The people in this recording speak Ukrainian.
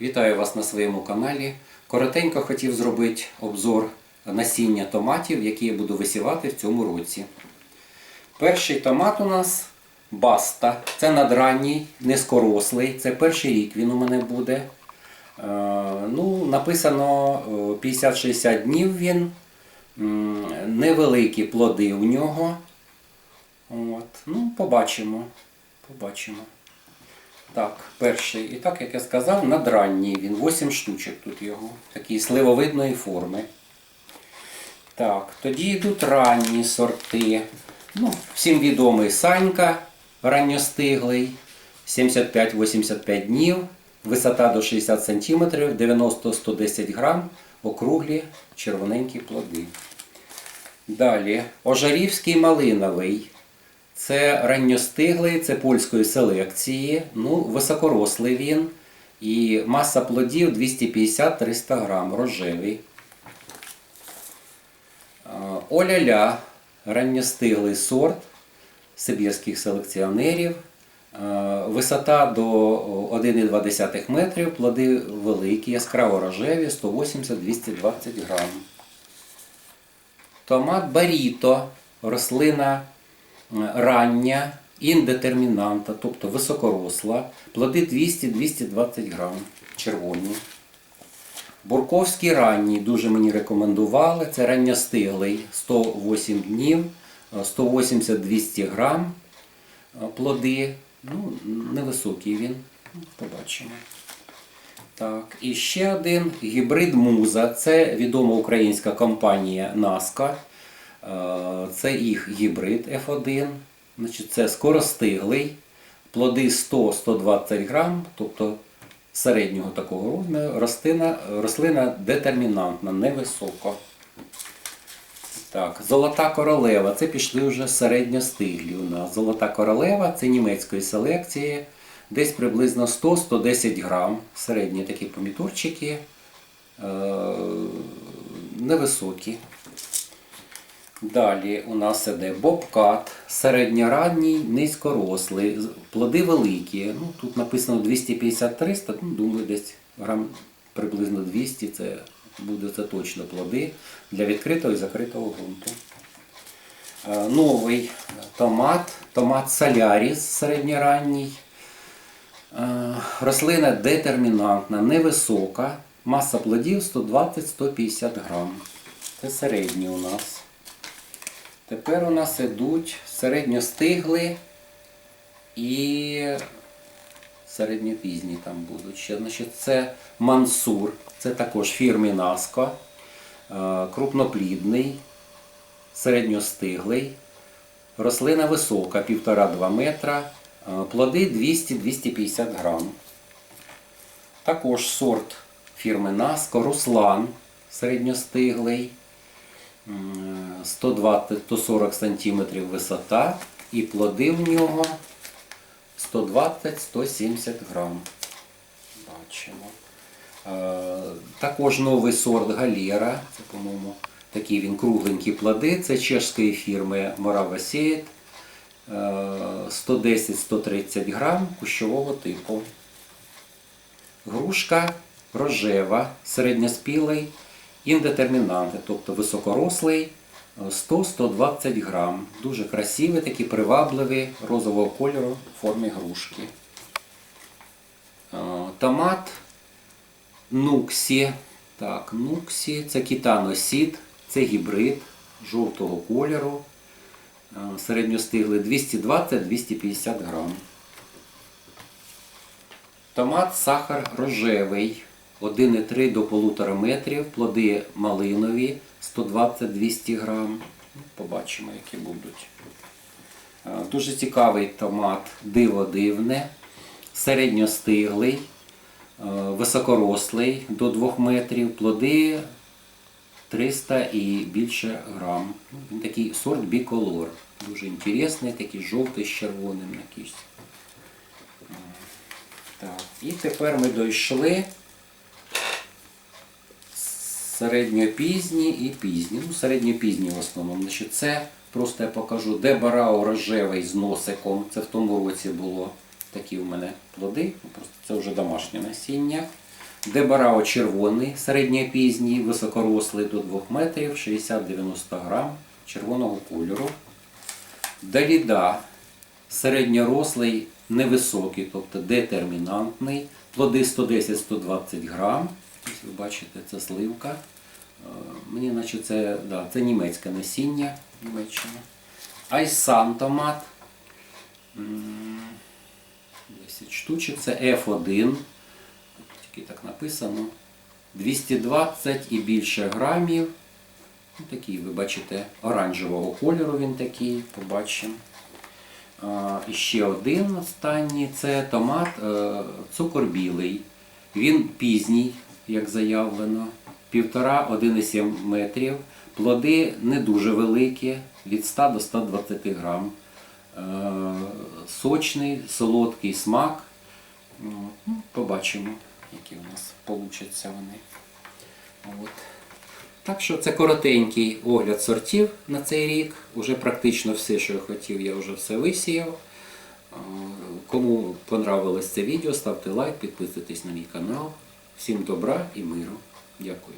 Вітаю вас на своєму каналі. Коротенько хотів зробити обзор насіння томатів, які я буду висівати в цьому році. Перший томат у нас баста. Це надранній, низькорослий. Це перший рік він у мене буде. Е, ну, написано е, 50-60 днів він. Невеликі плоди у нього. От. Ну, побачимо. Побачимо. Так, перший. І так, як я сказав, надранній він. 8 штучок тут його. Такі сливовидної форми. Так, тоді йдуть ранні сорти. Ну, всім відомий Санька ранньостиглий. 75-85 днів. Висота до 60 см, 90-110 грам, округлі червоненькі плоди. Далі Ожарівський малиновий. Це ранньостиглий, це польської селекції. Ну, високорослий він. І маса плодів 250-300 грам, рожевий. Оля-ля, ранньостиглий сорт сибірських селекціонерів. Висота до 1,2 метрів, плоди великі, яскраво рожеві, 180-220 грам. Томат баріто, рослина рання, індетермінанта, тобто високоросла, плоди 200-220 грам, червоні. Бурковський ранній дуже мені рекомендували. Це ранньостиглий 108 днів, е, 180-200 грам е, плоди. Ну, невисокий він. Ну, Побачимо. Так, і ще один гібрид Муза. Це відома українська компанія Наска. Е, Це їх гібрид F1. Значить, це скоростиглий. Плоди 100-120 грам, тобто середнього такого розміру. Рослина, рослина детермінантна, невисока. Так, золота королева. Це пішли вже середньостиглі у нас. Золота королева це німецької селекції. Десь приблизно 100-110 грам. Середні такі помідорчики. Е, невисокі. Далі у нас іде бобкат, середньоранній, низькорослий, плоди великі. Ну, тут написано 250-300, ну, думаю, десь грам приблизно 200 це буде це точно плоди для відкритого і закритого ґрунту. Е, Новий томат, томат соляріс середньоранній. Е, Рослина детермінантна, невисока, маса плодів 120-150 грам. Це середній у нас. Тепер у нас ідуть середньостигли і середньопізні там будуть ще. Значить, це мансур, це також фірми Наско, е, крупноплідний, середньостиглий, рослина висока, 1,5-2 метра, е, плоди 200-250 грам. Також сорт фірми Наско, Руслан середньостиглий. 120-140 см висота і плоди в нього 120-170 грам. Бачимо. Е, Також новий сорт Галера. Це, по-моєму, такі він кругленькі плоди. Це чешської фірми Morava. Е, 110-130 грам кущового типу. Грушка рожева, середньоспілий, індетермінанти, тобто високорослий, 100-120 грам. Дуже красиві, такі привабливі розового кольору в формі грушки. Е, Томат Нуксі. Так, Нуксі, це кітаносід, це гібрид жовтого кольору. Е, Середньостиглий 220-250 грам. Томат сахар рожевий 1,3 до 1,5 метрів, плоди малинові 120-200 грам. Ну, Побачимо, які будуть. Е, Дуже цікавий томат диво дивне, середньостиглий, е, високорослий до 2 метрів, плоди 300 і більше грам. Ну, Він такий сорт біколор. Дуже інтересний, такий жовтий з червоним якийсь. Так, і тепер ми дійшли середньопізні і пізні. Ну, середньопізні в основному. Значить, це просто я покажу, де барао рожевий з носиком. Це в тому році було такі у мене плоди. Ну, Просто це вже домашнє насіння. Дебарао червоний, середньопізній, високорослий до 2 метрів, 60-90 грам червоного кольору. Даліда середньорослий, невисокий, тобто детермінантний, плоди 110-120 грам. Ось ви бачите, це сливка. Е, Мені наче це, да, це німецьке насіння Німеччина. Айсан томат. М, 10 штучок. Це F1. Тільки так написано. 220 і більше грамів. Ну, Такий, ви бачите, оранжевого кольору він такий, побачимо. І ще один останній це томат е, цукор білий. Він пізній, як заявлено, 1,5-1,7 метрів. Плоди не дуже великі, від 100 до 120 грам. Е, сочний, солодкий смак. Ну, побачимо, які у нас получаться вони. От. Так що це коротенький огляд сортів на цей рік. Уже практично все, що я хотів, я вже все висіяв. Е, Кому понравилось це відео, ставте лайк, підписуйтесь на мій канал. Всім добра і миру. Дякую.